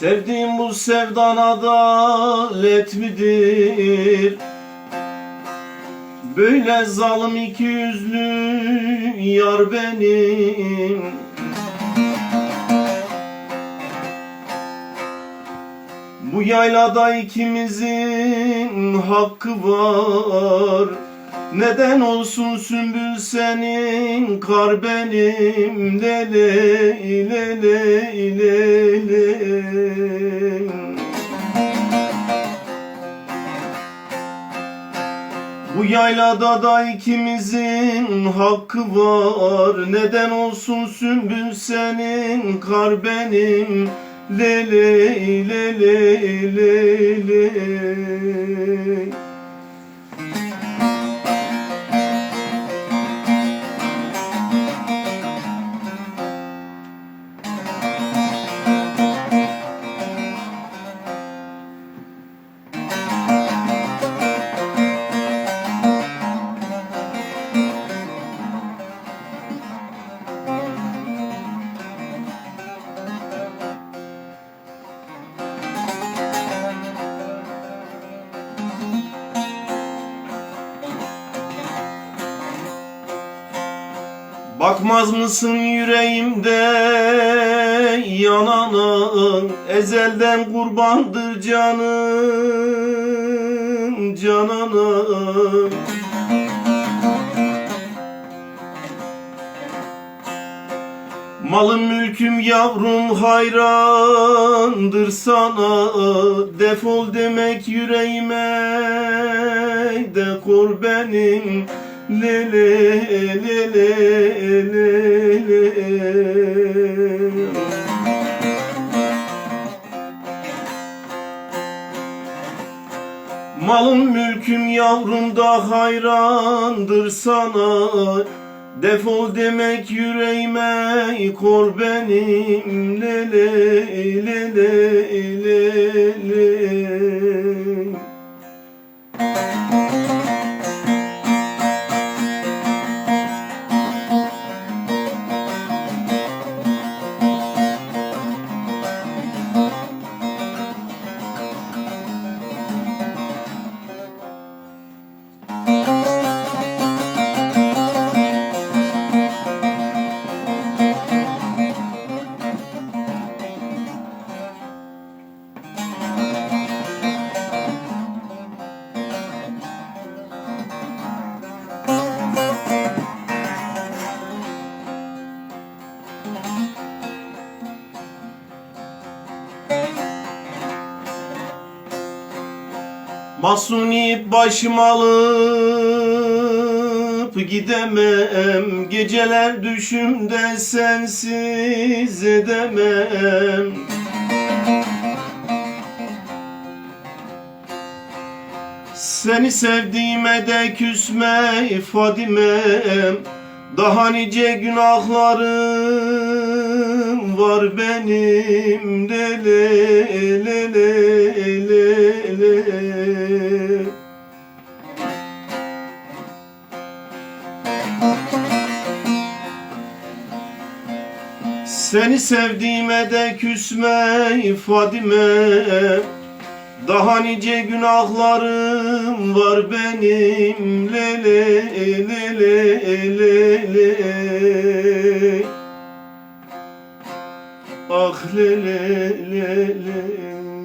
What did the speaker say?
Sevdiğim bu sevdan adalet midir? Böyle zalim iki yüzlü yar benim. Bu yaylada ikimizin hakkı var. Neden olsun sümbül senin kar benim? Lele lele lele yaylada da ikimizin hakkı var. Neden olsun sümbül senin kar benim. Lele lele lele Bakmaz mısın yüreğimde yanana Ezelden kurbandır canım canana Malım mülküm yavrum hayrandır sana. Defol demek yüreğime de kor benim Malım mülküm yavrum da hayrandır sana. Defol demek yüreğime kor benim. Lele lele lele Masuni başım alıp gidemem. Geceler düşümde sensiz edemem. Seni sevdiğime de küsme Fadime'm Daha nice günahlarım var benim. Lele lele lele Seni sevdiğime de küsme Fadime Daha nice günahlarım var benim. Lele lele lele Ah lele lele